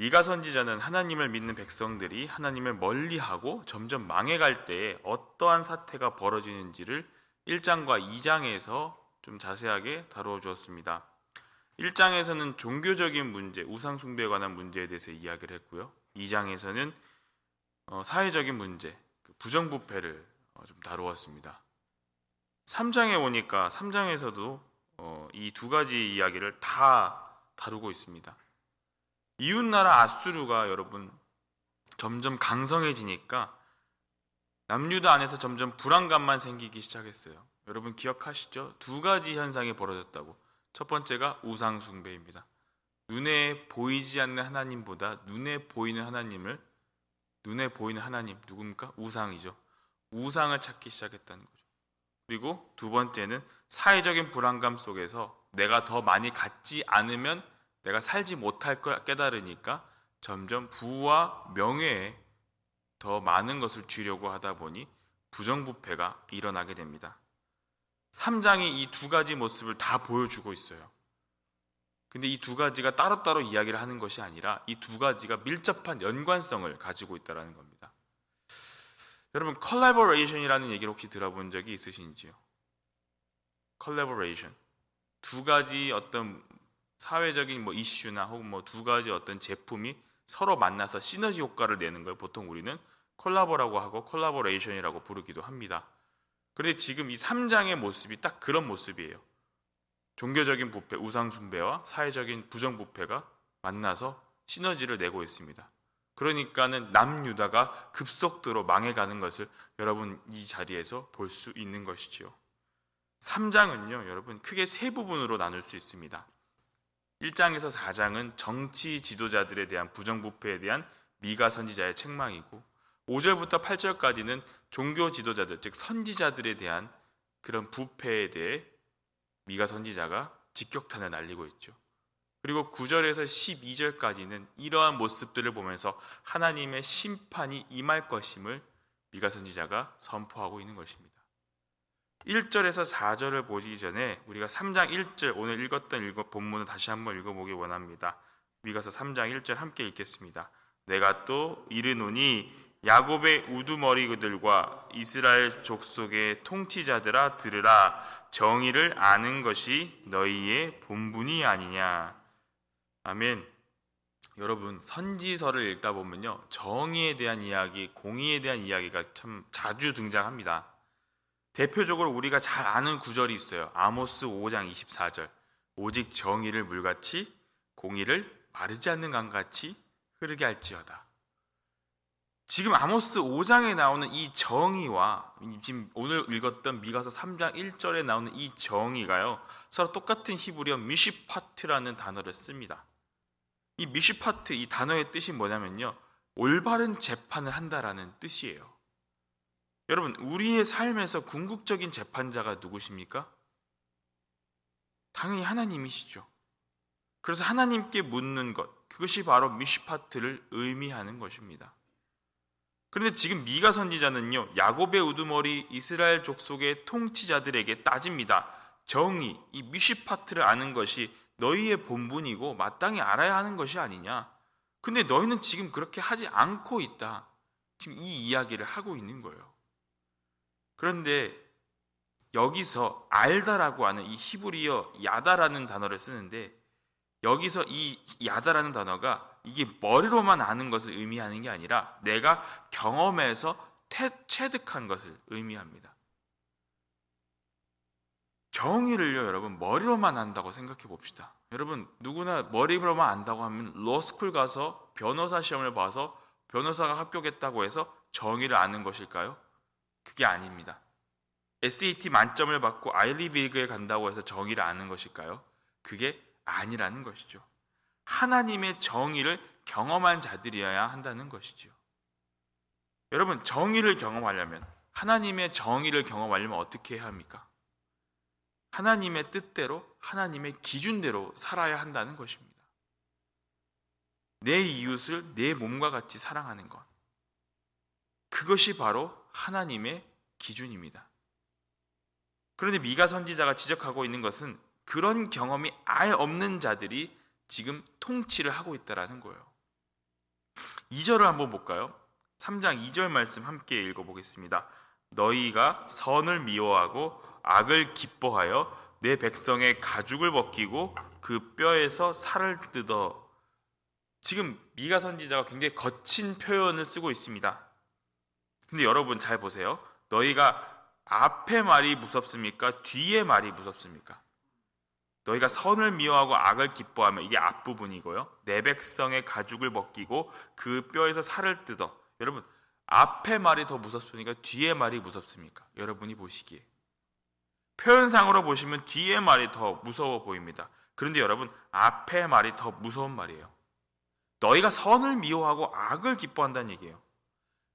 미가 선지자는 하나님을 믿는 백성들이 하나님을 멀리하고 점점 망해갈 때에 어떠한 사태가 벌어지는지를 1장과 2장에서 좀 자세하게 다루어 주었습니다. 1장에서는 종교적인 문제, 우상 숭배에 관한 문제에 대해서 이야기를 했고요. 2장에서는 어, 사회적인 문제, 그 부정부패를 어, 좀 다루었습니다. 3장에 오니까 3장에서도 어, 이두 가지 이야기를 다 다루고 있습니다. 이웃나라 아수르가 여러분 점점 강성해지니까 남유다 안에서 점점 불안감만 생기기 시작했어요. 여러분 기억하시죠? 두 가지 현상이 벌어졌다고. 첫 번째가 우상 숭배입니다. 눈에 보이지 않는 하나님보다 눈에 보이는 하나님을 눈에 보이는 하나님 누굽니까? 우상이죠. 우상을 찾기 시작했다는 거죠. 그리고 두 번째는 사회적인 불안감 속에서 내가 더 많이 갖지 않으면 내가 살지 못할 걸 깨달으니까 점점 부와 명예에 더 많은 것을 주려고 하다 보니 부정부패가 일어나게 됩니다. 3장이 이 두 가지 모습을 다 보여주고 있어요. 근데 이 두 가지가 따로따로 이야기를 하는 것이 아니라 이 두 가지가 밀접한 연관성을 가지고 있다는 겁니다. 여러분 컬래버레이션이라는 얘기를 혹시 들어본 적이 있으신지요? 컬래버레이션 두 가지 어떤 사회적인 뭐 이슈나 혹은 뭐 두 가지 어떤 제품이 서로 만나서 시너지 효과를 내는 걸 보통 우리는 콜라보라고 하고 콜라보레이션이라고 부르기도 합니다. 그런데 지금 이 3장의 모습이 딱 그런 모습이에요. 종교적인 부패, 우상 숭배와 사회적인 부정 부패가 만나서 시너지를 내고 있습니다. 그러니까는 남유다가 급속도로 망해가는 것을 여러분 이 자리에서 볼 수 있는 것이지요. 3장은요, 여러분 크게 세 부분으로 나눌 수 있습니다. 1장에서 4장은 정치 지도자들에 대한 부정부패에 대한 미가 선지자의 책망이고 5절부터 8절까지는 종교 지도자들 즉 선지자들에 대한 그런 부패에 대해 미가 선지자가 직격탄을 날리고 있죠. 그리고 9절에서 12절까지는 이러한 모습들을 보면서 하나님의 심판이 임할 것임을 미가 선지자가 선포하고 있는 것입니다. 1절에서 4절을 보기 전에 우리가 3장 1절 오늘 읽었던 읽어 본문을 다시 한번 읽어보기 원합니다. 미가서 3장 1절 함께 읽겠습니다. 내가 또 이르노니 야곱의 우두머리 그들과 이스라엘 족속의 통치자들아 들으라 정의를 아는 것이 너희의 본분이 아니냐. 아멘. 여러분 선지서를 읽다 보면요 정의에 대한 이야기, 공의에 대한 이야기가 참 자주 등장합니다. 대표적으로 우리가 잘 아는 구절이 있어요. 아모스 5장 24절. 오직 정의를 물같이 공의를 마르지 않는 강같이 흐르게 할지어다. 지금 아모스 5장에 나오는 이 정의와 지금 오늘 읽었던 미가서 3장 1절에 나오는 이 정의가요. 서로 똑같은 히브리어 미시파트라는 단어를 씁니다. 이 미시파트 이 단어의 뜻이 뭐냐면요. 올바른 재판을 한다라는 뜻이에요. 여러분, 우리의 삶에서 궁극적인 재판자가 누구십니까? 당연히 하나님이시죠. 그래서 하나님께 묻는 것, 그것이 바로 미시파트를 의미하는 것입니다. 그런데 지금 미가 선지자는요, 야곱의 우두머리 이스라엘 족속의 통치자들에게 따집니다. 정의, 이 미시파트를 아는 것이 너희의 본분이고 마땅히 알아야 하는 것이 아니냐. 근데 너희는 지금 그렇게 하지 않고 있다. 지금 이 이야기를 하고 있는 거예요. 그런데 여기서 알다라고 하는 이 히브리어 야다라는 단어를 쓰는데 여기서 이 야다라는 단어가 이게 머리로만 아는 것을 의미하는 게 아니라 내가 경험해서 태, 체득한 것을 의미합니다. 정의를요, 여러분 머리로만 안다고 생각해 봅시다. 여러분 누구나 머리로만 안다고 하면 로스쿨 가서 변호사 시험을 봐서 변호사가 합격했다고 해서 정의를 아는 것일까요? 그게 아닙니다. SAT 만점을 받고 아이리비그에 간다고 해서 정의를 아는 것일까요? 그게 아니라는 것이죠. 하나님의 정의를 경험한 자들이어야 한다는 것이죠. 여러분, 정의를 경험하려면 하나님의 정의를 경험하려면 어떻게 해야 합니까? 하나님의 뜻대로 하나님의 기준대로 살아야 한다는 것입니다. 내 이웃을 내 몸과 같이 사랑하는 것. 그것이 바로 하나님의 기준입니다. 그런데 미가 선지자가 지적하고 있는 것은 그런 경험이 아예 없는 자들이 지금 통치를 하고 있다라는 거예요. 2절을 한번 볼까요? 3장 2절 말씀 함께 읽어 보겠습니다. 너희가 선을 미워하고 악을 기뻐하여 내 백성의 가죽을 벗기고 그 뼈에서 살을 뜯어 지금 미가 선지자가 굉장히 거친 표현을 쓰고 있습니다. 근데 여러분 잘 보세요. 너희가 앞에 말이 무섭습니까? 뒤에 말이 무섭습니까? 너희가 선을 미워하고 악을 기뻐하면 이게 앞부분이고요. 내 백성의 가죽을 벗기고 그 뼈에서 살을 뜯어. 여러분 앞에 말이 더 무섭습니까? 뒤에 말이 무섭습니까? 여러분이 보시기에 표현상으로 보시면 뒤에 말이 더 무서워 보입니다. 그런데 여러분 앞에 말이 더 무서운 말이에요. 너희가 선을 미워하고 악을 기뻐한다는 얘기예요.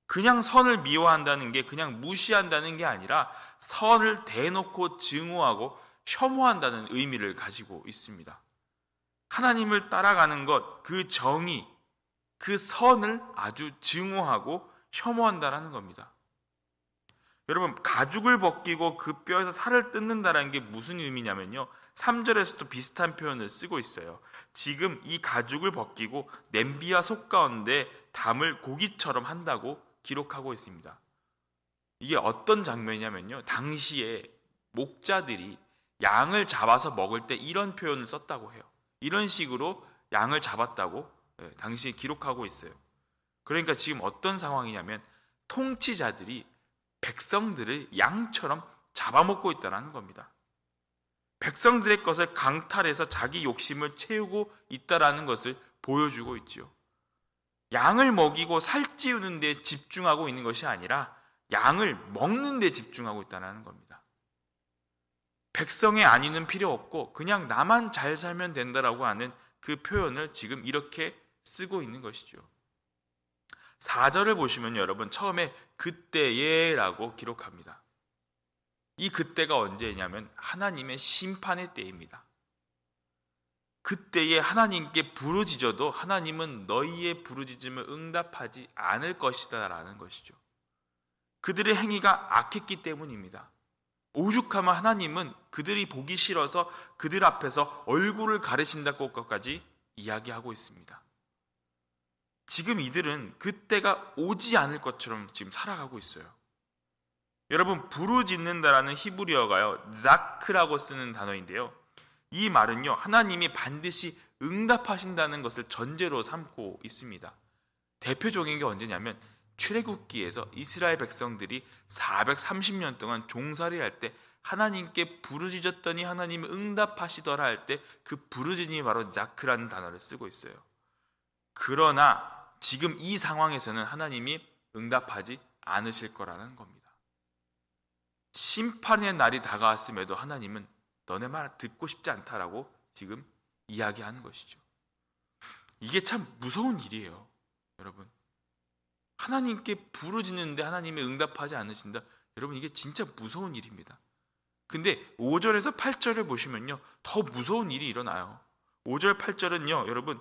그냥 선을 미워한다는 게 그냥 무시한다는 게 아니라 선을 대놓고 증오하고 혐오한다는 의미를 가지고 있습니다. 하나님을 따라가는 것, 그 정의, 그 선을 아주 증오하고 혐오한다라는 겁니다. 여러분, 가죽을 벗기고 그 뼈에서 살을 뜯는다라는 게 무슨 의미냐면요. 3절에서도 비슷한 표현을 쓰고 있어요. 지금 이 가죽을 벗기고 냄비와 속 가운데 담을 고기처럼 한다고 기록하고 있습니다. 이게 어떤 장면이냐면요. 당시에 목자들이 양을 잡아서 먹을 때 이런 표현을 썼다고 해요. 이런 식으로 양을 잡았다고 예, 당시에 기록하고 있어요. 그러니까 지금 어떤 상황이냐면 통치자들이 백성들을 양처럼 잡아먹고 있다는 겁니다. 백성들의 것을 강탈해서 자기 욕심을 채우고 있다라는 것을 보여주고 있지요. 양을 먹이고 살찌우는 데 집중하고 있는 것이 아니라 양을 먹는 데 집중하고 있다는 겁니다. 백성의 안위는 필요 없고 그냥 나만 잘 살면 된다라고 하는 그 표현을 지금 이렇게 쓰고 있는 것이죠. 4절을 보시면 여러분 처음에 그때에라고 기록합니다. 이 그때가 언제냐면 하나님의 심판의 때입니다. 그때에 하나님께 부르짖어도 하나님은 너희의 부르짖음을 응답하지 않을 것이다라는 것이죠. 그들의 행위가 악했기 때문입니다. 오죽하면 하나님은 그들이 보기 싫어서 그들 앞에서 얼굴을 가리신다고까지 이야기하고 있습니다. 지금 이들은 그때가 오지 않을 것처럼 지금 살아가고 있어요. 여러분 부르짖는다라는 히브리어가요 자크라고 쓰는 단어인데요. 이 말은요 하나님이 반드시 응답하신다는 것을 전제로 삼고 있습니다. 대표적인 게 언제냐면 출애굽기에서 이스라엘 백성들이 430년 동안 종살이 할 때 하나님께 부르짖었더니 하나님이 응답하시더라 할 때 그 부르짖음이 바로 자크라는 단어를 쓰고 있어요. 그러나 지금 이 상황에서는 하나님이 응답하지 않으실 거라는 겁니다. 심판의 날이 다가왔음에도 하나님은 너네 말 듣고 싶지 않다라고 지금 이야기하는 것이죠. 이게 참 무서운 일이에요, 여러분. 하나님께 부르짖는데 하나님이 응답하지 않으신다. 여러분 이게 진짜 무서운 일입니다. 근데 5절에서 8절을 보시면요. 더 무서운 일이 일어나요. 5절 8절은요. 여러분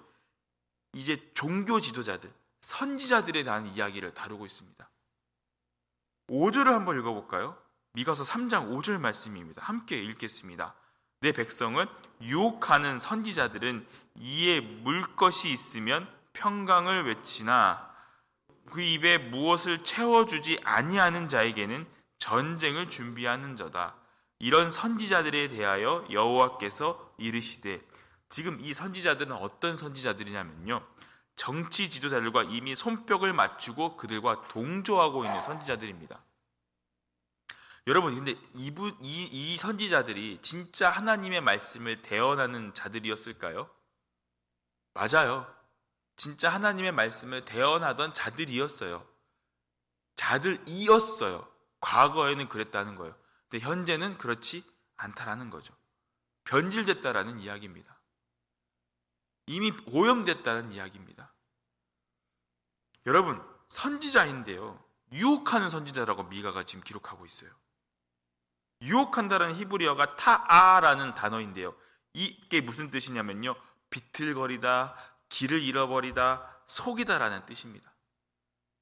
이제 종교 지도자들, 선지자들에 대한 이야기를 다루고 있습니다. 5절을 한번 읽어 볼까요? 미가서 3장 5절 말씀입니다. 함께 읽겠습니다. 내 백성을 유혹하는 선지자들은 이에 물 것이 있으면 평강을 외치나 그 입에 무엇을 채워주지 아니하는 자에게는 전쟁을 준비하는 자다. 이런 선지자들에 대하여 여호와께서 이르시되 지금 이 선지자들은 어떤 선지자들이냐면요. 정치 지도자들과 이미 손뼉을 맞추고 그들과 동조하고 있는 선지자들입니다. 여러분, 근데 이분, 이, 이 선지자들이 진짜 하나님의 말씀을 대언하는 자들이었을까요? 맞아요. 진짜 하나님의 말씀을 대언하던 자들이었어요. 자들이었어요. 과거에는 그랬다는 거예요. 근데 현재는 그렇지 않다라는 거죠. 변질됐다라는 이야기입니다. 이미 오염됐다는 이야기입니다. 여러분, 선지자인데요. 유혹하는 선지자라고 미가가 지금 기록하고 있어요. 유혹한다는 히브리어가 타아라는 단어인데요. 이게 무슨 뜻이냐면요. 비틀거리다, 길을 잃어버리다, 속이다라는 뜻입니다.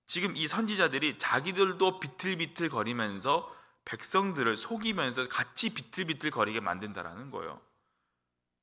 지금 이 선지자들이 자기들도 비틀비틀 거리면서 백성들을 속이면서 같이 비틀비틀 거리게 만든다라는 거예요.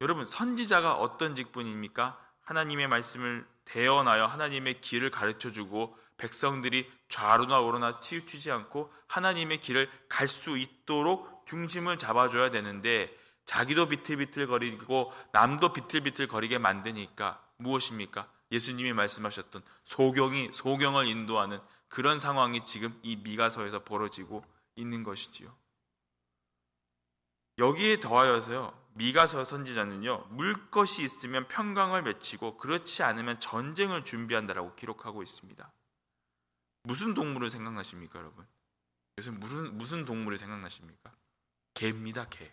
여러분, 선지자가 어떤 직분입니까? 하나님의 말씀을 대언하여 하나님의 길을 가르쳐 주고 백성들이 좌로나 우로나 치우치지 않고 하나님의 길을 갈 수 있도록 중심을 잡아줘야 되는데 자기도 비틀비틀거리고 남도 비틀비틀거리게 만드니까 무엇입니까? 예수님이 말씀하셨던 소경이 소경을 인도하는 그런 상황이 지금 이 미가서에서 벌어지고 있는 것이지요. 여기에 더하여서요. 미가서 선지자는요. 물 것이 있으면 평강을 맺히고 그렇지 않으면 전쟁을 준비한다라고 기록하고 있습니다. 무슨 동물을 생각나십니까, 여러분? 그래서 무슨 무슨 동물이 생각나십니까? 개입니다, 개.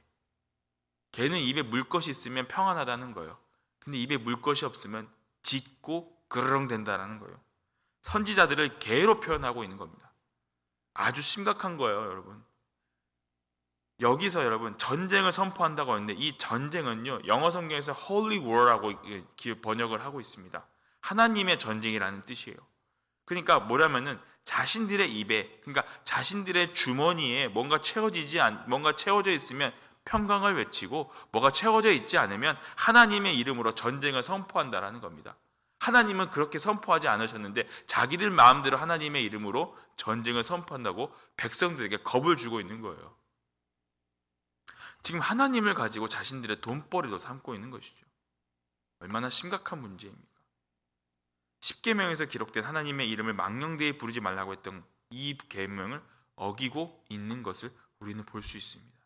개는 입에 물 것이 있으면 평안하다는 거예요. 근데 입에 물 것이 없으면 짖고 그르렁 된다라는 거예요. 선지자들을 개로 표현하고 있는 겁니다. 아주 심각한 거예요, 여러분. 여기서 여러분 전쟁을 선포한다고 하는데 이 전쟁은요 영어 성경에서 Holy War라고 번역을 하고 있습니다. 하나님의 전쟁이라는 뜻이에요. 그러니까 뭐냐면은 자신들의 입에 그러니까 자신들의 주머니에 뭔가 채워지지 않 뭔가 채워져 있으면 평강을 외치고 뭐가 채워져 있지 않으면 하나님의 이름으로 전쟁을 선포한다라는 겁니다. 하나님은 그렇게 선포하지 않으셨는데 자기들 마음대로 하나님의 이름으로 전쟁을 선포한다고 백성들에게 겁을 주고 있는 거예요. 지금 하나님을 가지고 자신들의 돈벌이로 삼고 있는 것이죠. 얼마나 심각한 문제입니까? 십계명에서 기록된 하나님의 이름을 망령되이 부르지 말라고 했던 이 계명을 어기고 있는 것을 우리는 볼 수 있습니다.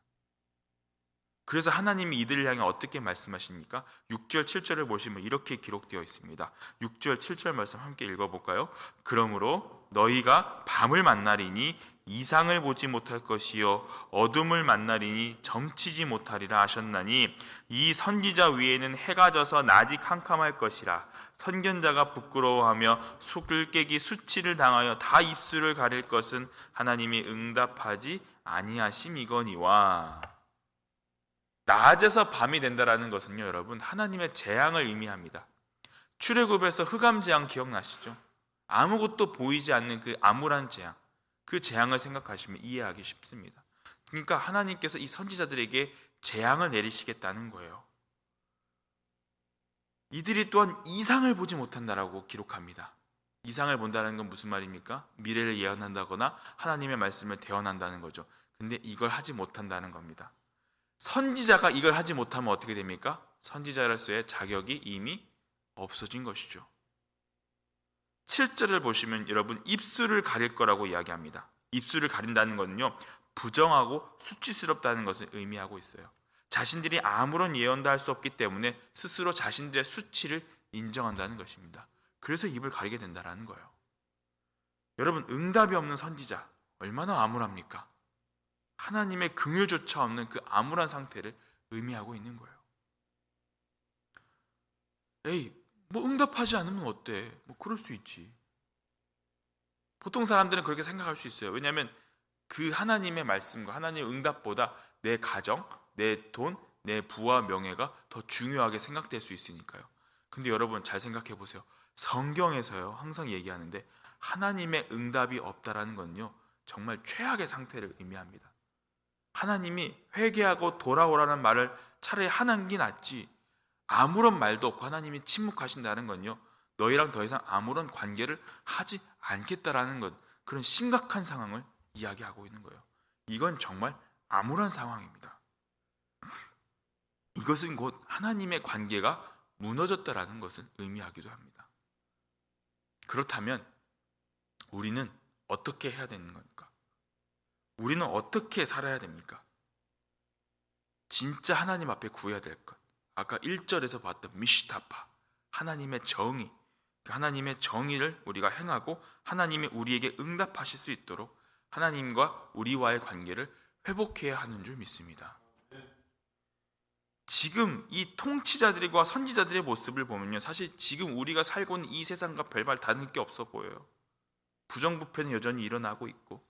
그래서 하나님이 이들을 향해 어떻게 말씀하십니까? 6절, 7절을 보시면 이렇게 기록되어 있습니다. 6절, 7절 말씀 함께 읽어 볼까요? 그러므로 너희가 밤을 만나리니 이상을 보지 못할 것이요 어둠을 만나리니 점치지 못하리라 하셨나니 이 선지자 위에는 해가 져서 낮이 캄캄할 것이라 선견자가 부끄러워하며 숙을 깨기 수치를 당하여 다 입술을 가릴 것은 하나님이 응답하지 아니하심이거니와 낮에서 밤이 된다라는 것은요 여러분 하나님의 재앙을 의미합니다 출애굽에서 흑암 재앙 기억나시죠? 아무것도 보이지 않는 그 암울한 재앙 그 재앙을 생각하시면 이해하기 쉽습니다. 그러니까 하나님께서 이 선지자들에게 재앙을 내리시겠다는 거예요. 이들이 또한 이상을 보지 못한다라고 기록합니다. 이상을 본다는 건 무슨 말입니까? 미래를 예언한다거나 하나님의 말씀을 대언한다는 거죠. 근데 이걸 하지 못한다는 겁니다. 선지자가 이걸 하지 못하면 어떻게 됩니까? 선지자로서의 자격이 이미 없어진 것이죠. 7절을 보시면 여러분 입술을 가릴 거라고 이야기합니다. 입술을 가린다는 것은요. 부정하고 수치스럽다는 것을 의미하고 있어요. 자신들이 아무런 예언도 할 수 없기 때문에 스스로 자신들의 수치를 인정한다는 것입니다. 그래서 입을 가리게 된다는 거예요. 여러분 응답이 없는 선지자 얼마나 암울합니까? 하나님의 긍휼조차 없는 그 암울한 상태를 의미하고 있는 거예요. 에이 뭐 응답하지 않으면 어때? 뭐 그럴 수 있지. 보통 사람들은 그렇게 생각할 수 있어요. 왜냐하면 그 하나님의 말씀과 하나님의 응답보다 내 가정, 내 돈, 내 부와 명예가 더 중요하게 생각될 수 있으니까요. 근데 여러분 잘 생각해 보세요. 성경에서요 항상 얘기하는데 하나님의 응답이 없다라는 건요 정말 최악의 상태를 의미합니다. 하나님이 회개하고 돌아오라는 말을 차라리 하는 게 낫지 아무런 말도 없고 하나님이 침묵하신다는 건요. 너희랑 더 이상 아무런 관계를 하지 않겠다라는 것 그런 심각한 상황을 이야기하고 있는 거예요. 이건 정말 암울한 상황입니다. 이것은 곧 하나님의 관계가 무너졌다라는 것을 의미하기도 합니다. 그렇다면 우리는 어떻게 해야 되는 겁니까? 우리는 어떻게 살아야 됩니까? 진짜 하나님 앞에 구해야 될 것. 아까 1절에서 봤던 미시타파 하나님의 정의 그 하나님의 정의를 우리가 행하고 하나님이 우리에게 응답하실 수 있도록 하나님과 우리와의 관계를 회복해야 하는 줄 믿습니다. 지금 이 통치자들과 선지자들의 모습을 보면요. 사실 지금 우리가 살고 있는 이 세상과 별반 다른 게 없어 보여요. 부정부패는 여전히 일어나고 있고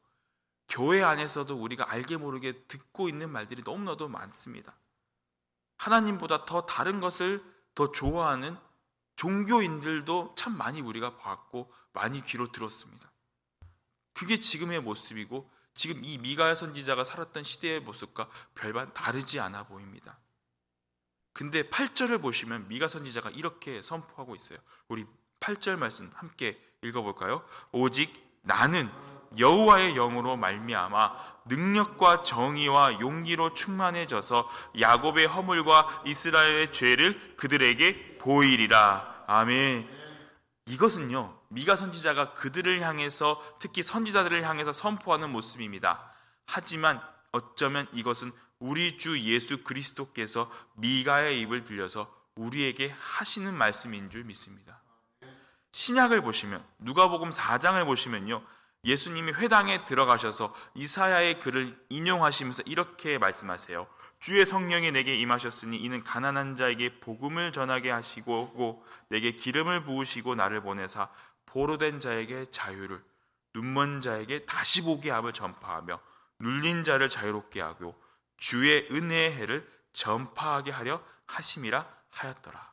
교회 안에서도 우리가 알게 모르게 듣고 있는 말들이 너무나도 많습니다. 하나님보다 더 다른 것을 더 좋아하는 종교인들도 참 많이 우리가 봤고 많이 귀로 들었습니다. 그게 지금의 모습이고 지금 이 미가야 선지자가 살았던 시대의 모습과 별반 다르지 않아 보입니다. 근데 8절을 보시면 미가 선지자가 이렇게 선포하고 있어요. 우리 8절 말씀 함께 읽어 볼까요? 오직 나는 여호와의 영으로 말미암아 능력과 정의와 용기로 충만해져서 야곱의 허물과 이스라엘의 죄를 그들에게 보이리라. 아멘. 이것은요 미가 선지자가 그들을 향해서 특히 선지자들을 향해서 선포하는 모습입니다. 하지만 어쩌면 이것은 우리 주 예수 그리스도께서 미가의 입을 빌려서 우리에게 하시는 말씀인 줄 믿습니다. 신약을 보시면 누가복음 4장을 보시면요. 예수님이 회당에 들어가셔서 이사야의 글을 인용하시면서 이렇게 말씀하세요. 주의 성령이 내게 임하셨으니 이는 가난한 자에게 복음을 전하게 하시고 내게 기름을 부으시고 나를 보내사 보로된 자에게 자유를 눈먼 자에게 다시 보게 함을 전파하며 눌린 자를 자유롭게 하고 주의 은혜의 해를 전파하게 하려 하심이라 하였더라.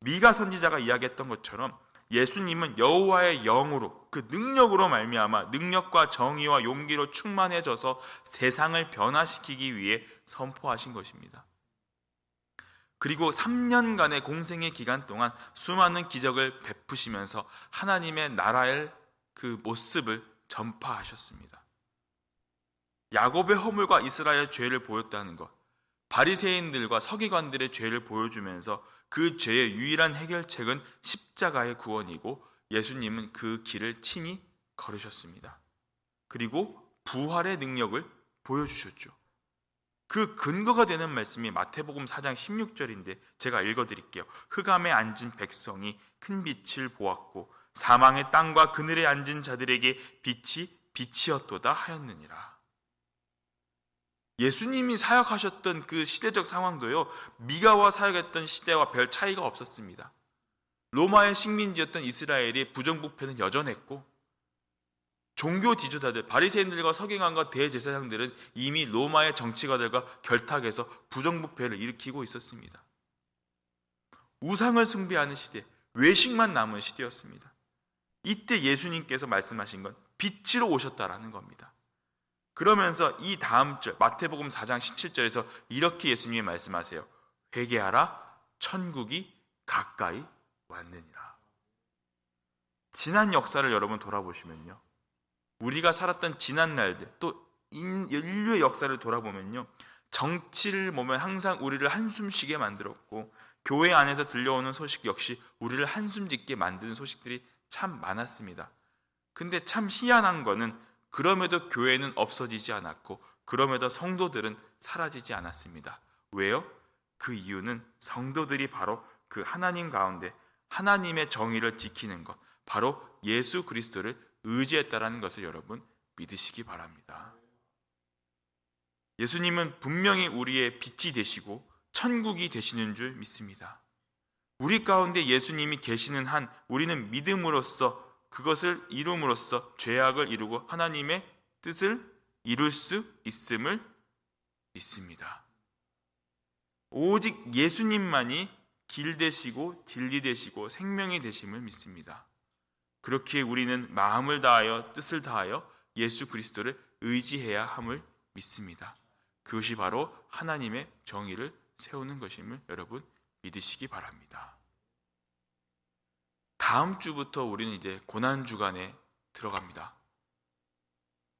미가 선지자가 이야기했던 것처럼 예수님은 여호와의 영으로 그 능력으로 말미암아 능력과 정의와 용기로 충만해져서 세상을 변화시키기 위해 선포하신 것입니다. 그리고 3년간의 공생의 기간 동안 수많은 기적을 베푸시면서 하나님의 나라의 그 모습을 전파하셨습니다. 야곱의 허물과 이스라엘 죄를 보였다는 것, 바리새인들과 서기관들의 죄를 보여주면서 그 죄의 유일한 해결책은 십자가의 구원이고 예수님은 그 길을 친히 걸으셨습니다. 그리고 부활의 능력을 보여주셨죠. 그 근거가 되는 말씀이 마태복음 4장 16절인데 제가 읽어드릴게요. 흑암에 앉은 백성이 큰 빛을 보았고 사망의 땅과 그늘에 앉은 자들에게 빛이 빛이었도다 하였느니라. 예수님이 사역하셨던 그 시대적 상황도요, 미가와 사역했던 시대와 별 차이가 없었습니다. 로마의 식민지였던 이스라엘이 부정부패는 여전했고, 종교 지도자들, 바리새인들과 서기관과 대제사장들은 이미 로마의 정치가들과 결탁해서 부정부패를 일으키고 있었습니다. 우상을 숭배하는 시대, 외식만 남은 시대였습니다. 이때 예수님께서 말씀하신 건 빛으로 오셨다라는 겁니다. 그러면서 이 다음 절 마태복음 4장 17절에서 이렇게 예수님이 말씀하세요. 회개하라 천국이 가까이 왔느니라. 지난 역사를 여러분 돌아보시면요. 우리가 살았던 지난 날들 또 인류의 역사를 돌아보면요. 정치를 보면 항상 우리를 한숨 쉬게 만들었고 교회 안에서 들려오는 소식 역시 우리를 한숨 짓게 만드는 소식들이 참 많았습니다. 근데 참 희한한 거는 그럼에도 교회는 없어지지 않았고 그럼에도 성도들은 사라지지 않았습니다. 왜요? 그 이유는 성도들이 바로 그 하나님 가운데 하나님의 정의를 지키는 것, 바로 예수 그리스도를 의지했다라는 것을 여러분 믿으시기 바랍니다. 예수님은 분명히 우리의 빛이 되시고 천국이 되시는 줄 믿습니다. 우리 가운데 예수님이 계시는 한 우리는 믿음으로써 그것을 이룸으로써 죄악을 이루고 하나님의 뜻을 이룰 수 있음을 믿습니다. 오직 예수님만이 길 되시고 진리 되시고 생명이 되심을 믿습니다. 그렇게 우리는 마음을 다하여 뜻을 다하여 예수 그리스도를 의지해야 함을 믿습니다. 그것이 바로 하나님의 정의를 세우는 것임을 여러분 믿으시기 바랍니다. 다음 주부터 우리는 이제 고난 주간에 들어갑니다.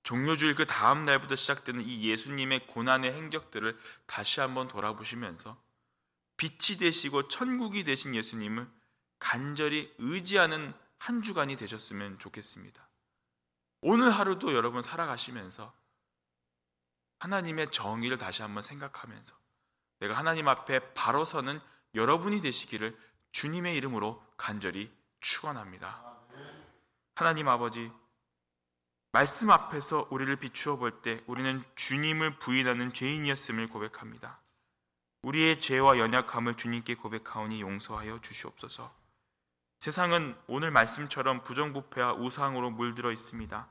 종료주일 그 다음 날부터 시작되는 이 예수님의 고난의 행적들을 다시 한번 돌아보시면서 빛이 되시고 천국이 되신 예수님을 간절히 의지하는 한 주간이 되셨으면 좋겠습니다. 오늘 하루도 여러분 살아가시면서 하나님의 정의를 다시 한번 생각하면서 내가 하나님 앞에 바로 서는 여러분이 되시기를 주님의 이름으로 간절히 축원합니다. 하나님 아버지 말씀 앞에서 우리를 비추어 볼 때 우리는 주님을 부인하는 죄인이었음을 고백합니다. 우리의 죄와 연약함을 주님께 고백하오니 용서하여 주시옵소서. 세상은 오늘 말씀처럼 부정부패와 우상으로 물들어 있습니다.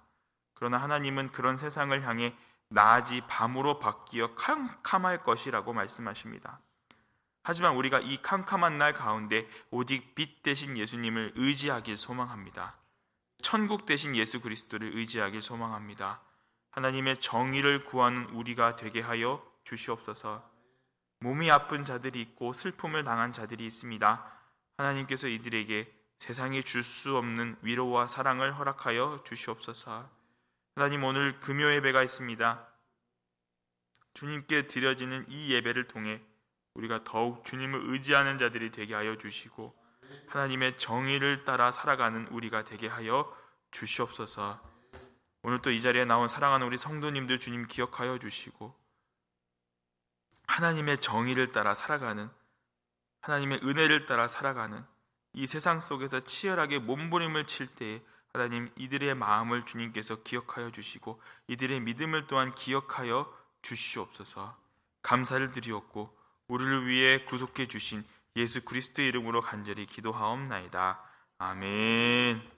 그러나 하나님은 그런 세상을 향해 낮이 밤으로 바뀌어 캄캄할 것이라고 말씀하십니다. 하지만 우리가 이 캄캄한 날 가운데 오직 빛 대신 예수님을 의지하길 소망합니다. 천국 대신 예수 그리스도를 의지하길 소망합니다. 하나님의 정의를 구하는 우리가 되게 하여 주시옵소서. 몸이 아픈 자들이 있고 슬픔을 당한 자들이 있습니다. 하나님께서 이들에게 세상이 줄 수 없는 위로와 사랑을 허락하여 주시옵소서. 하나님 오늘 금요 예배가 있습니다. 주님께 드려지는 이 예배를 통해 우리가 더욱 주님을 의지하는 자들이 되게 하여 주시고 하나님의 정의를 따라 살아가는 우리가 되게 하여 주시옵소서. 오늘 또 이 자리에 나온 사랑하는 우리 성도님들 주님 기억하여 주시고 하나님의 정의를 따라 살아가는 하나님의 은혜를 따라 살아가는 이 세상 속에서 치열하게 몸부림을 칠 때에 하나님 이들의 마음을 주님께서 기억하여 주시고 이들의 믿음을 또한 기억하여 주시옵소서. 감사를 드리옵고 우리를 위해 구속해 주신 예수 그리스도의 이름으로 간절히 기도하옵나이다. 아멘.